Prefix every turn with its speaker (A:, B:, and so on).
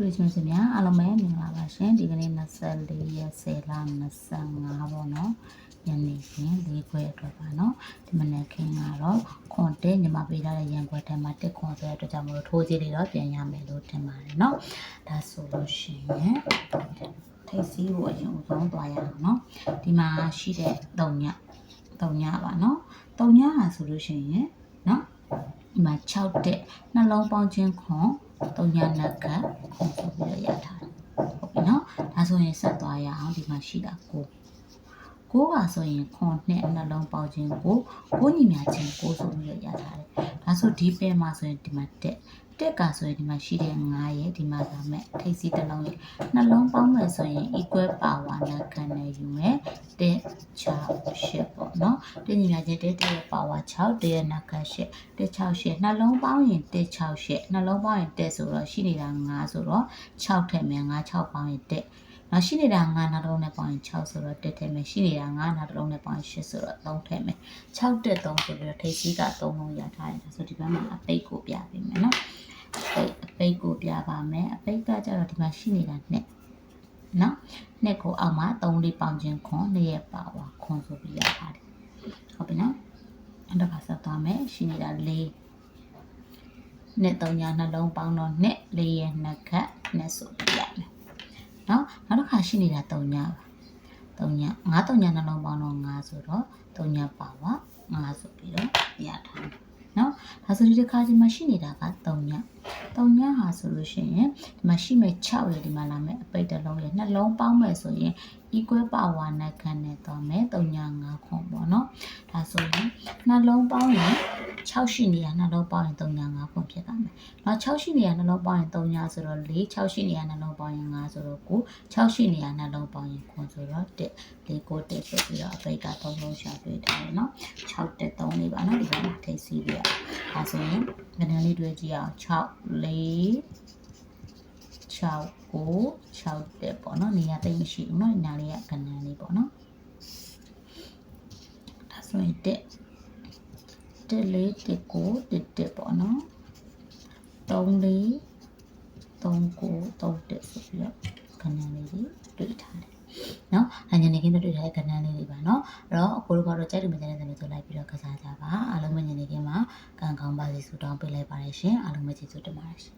A: တွေ့ချင်းစင်များအားလုံးပဲမင်္ဂလာပါရှင်ဒီကနေ့24ရက်10လ25ပေါ့နော်ညနေခင်း၄ခွဲအတွက်ပါနော်ဒီမနေ့ခင်းကတော့ခွန်တဲညီမပေးထားတဲ့ရန်ခွဲထဲမှာတက်ခွန်ဆိုတဲ့အတွက်ကြောင့်မလို့ထိုးကြီးတွေတော့ပြန်ရမယ်လို့ထင်ပါတယ်နော်ဒါဆိုလို့ရှိရင်ထိတ်စီးကိုအရင်ဆုံးသွားရအောင်နော်ဒီမှာရှိတဲ့တုံညတုံညပါနော်တုံညဟာဆိုလို့ရှိရင်နော်ဒီမှာ6တက်နှလုံးပေါင်းခြင်းခွန် တုံညနက်ကခွန်ဆိုပြီးတော့ရထားတယ်ဟုတ်ပြီနော်ဒါဆိုရင်ဆက်သွားရအောင်ဒီမှာရှိတာကိုကိုကဆိုရင်ခွန်နဲ့နှလုံးပေါင်းခြင်းကိုကိုညီမြခြင်းကိုဆိုပြီးတော့ရထားတယ်ဒါဆိုဒီပင်မှာဆိုရင်ဒီမှာတက်တက်ကဆိုရင်ဒီမှာရှိတဲ့9ရဲ့ဒီမှာကမဲ့ထိပ်စီးတစ်လုံးရဲ့နှလုံးပေါင်းမယ်ဆိုရင် equal power နဲ့ခံနေယူမယ်တက်6 8ပေါ့ နော်တင်ညီမြခြင်းတက်တဲ့ power 6တဲ့ရဲ့နခတ်8တက်6 8နှလုံးပေါင်းရင်တက်6 8နှလုံးပေါင်းရင်တက်ဆိုတော့ရှိနေတာ9ဆိုတော့6ထည့်မယ်9 6ပေါင်းရင်တက်နောက်ရှိနေတာ9နှလုံးနဲ့ပေါင်းရင်6ဆိုတော့တက်ထည့်မယ်ရှိနေတာ9နှလုံးနဲ့ပေါင်းရင်8ဆိုတော့3ထည့်မယ်6တက်3ဆိုပြီးတော့ထိပ်စီးက3လုံးရထားတယ်ဒါဆိုဒီဘက်မှာအပိတ်ကိုပြပေးမယ်နော်အပိတ်အပိတ်ကိုပြပါမယ်အပိတ်ကကြတော့ဒီမှာရှိနေတာနဲ့နော်နှစ်ကိုအောက်မှာ3လေးပေါင်းခြင်းခွန်နှစ်ရဲ့ပါဝါခွန်ဆိုပြီးရထားတယ်ဟုတ်ပြီနော်အဲ့တော့ပါဆက် သွားမယ်ရှိနေတာ4နှစ်3ညာနှလုံးပေါင်းတော့နှစ်4ရဲ့နှစ်ခတ်နှစ်ဆိုပြရမယ်နော်နောက်တစ်ခါရှိနေတာ3ညာပါ3ညာ9 3ညာနှလုံးပေါင်းတော့9ဆိုတော့3ညာပါဝါ9ဆိုပြီးတော့ရထားတယ်နော်ဒါဆိုဒီတစ်ခါဒီမှာရှိနေတာက3ညာ3ညာဟာဆိုလို့ရှိရင်ဒီမှာရှိမဲ့6ရဲ့ဒီမှာလာမဲ့အပိတ်တစ်လုံးရဲ့နှလုံးပေါင်းမဲ့ဆိုရင် equal power နဲ့ခံနေတော့မယ်3ညာ5ခွန်ပေါ့နော်ဒါဆိုရင် နှလုံးပေါင်းရင်6ရှိနေရနှလုံးပေါင်းရင်3ညာ5ခွန်ဖြစ်တာမယ်နောက်6ရှိနေရနှလုံးပေါင်းရင်3ညာဆိုတော့4 6ရှိနေရနှလုံးပေါင်းရင်5ဆိုတော့9 6ရှိနေရနှလုံးပေါင်းရင်ခွန်ဆိုတော့1 4 9 1ဆိုပြီးတော့အပိတ်က3လုံးရှာတွေ့ထားတယ်နော်6တက်3လေးပါနော်ဒီဘက်မှာထိတ်စီးပြရဒါဆိုရင်ငန်းလေးတွေ့ကြည့်အောင်6 4 6ကို6တက်ပေါ့နော်နေရာတိတ်မရှိဘူးနော်ဒီနားလေးကကဏ္ဍလေးပေါ့နော်ဒါဆိုရင်တက် တစ်လေးတစ်ကိုတစ်တစ်ပေါ့နော်သုံးလေးသုံးကိုသုံးတစ်ဆိုပြီးတော့ခဏလေးတွေတွေ့ထားတယ်နော်အညာနေခင်းတို့တွေ့ထားတဲ့ကဏ္ဍလေးတွေပါနော်အဲ့တော့အကိုတို့ကတော့ကြိုက်တယ်မကြိုက်တယ်ဆိုလိုက်ပြီးတော့ကစားကြပါအားလုံးမညာနေခင်းမှာကံကောင်းပါစေဆုတောင်းပေးလိုက်ပါတယ်ရှင်အားလုံးပဲကျေးဇူးတင်ပါတယ်ရှင်